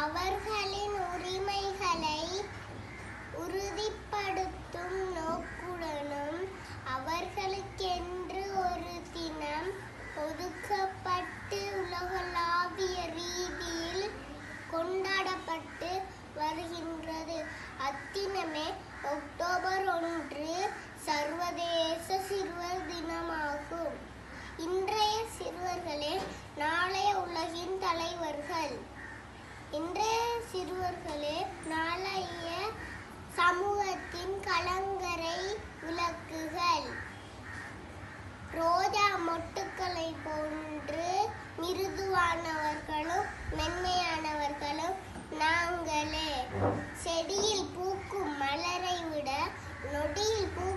அவர்களின் உரிமைகளை உறுதிப்படுத்தும் நோக்குடனும் அவர்களுக்கென்று ஒரு தினம் ஒதுக்கப்பட்டு உலகளாவிய ரீதியில் கொண்டாடப்பட்டு வருகின்றது. அத்தினமே சிறுவர்கள். இன்றைய சிறுவர்களே நாளைய சமூகத்தின் கலங்கரை விளக்குகள். ரோஜா மொட்டுக்களை போன்று மிருதுவானவர்களும் மென்மையானவர்களும் நாங்களே. செடியில் பூக்கும் மலரை விட நொடியில் பூ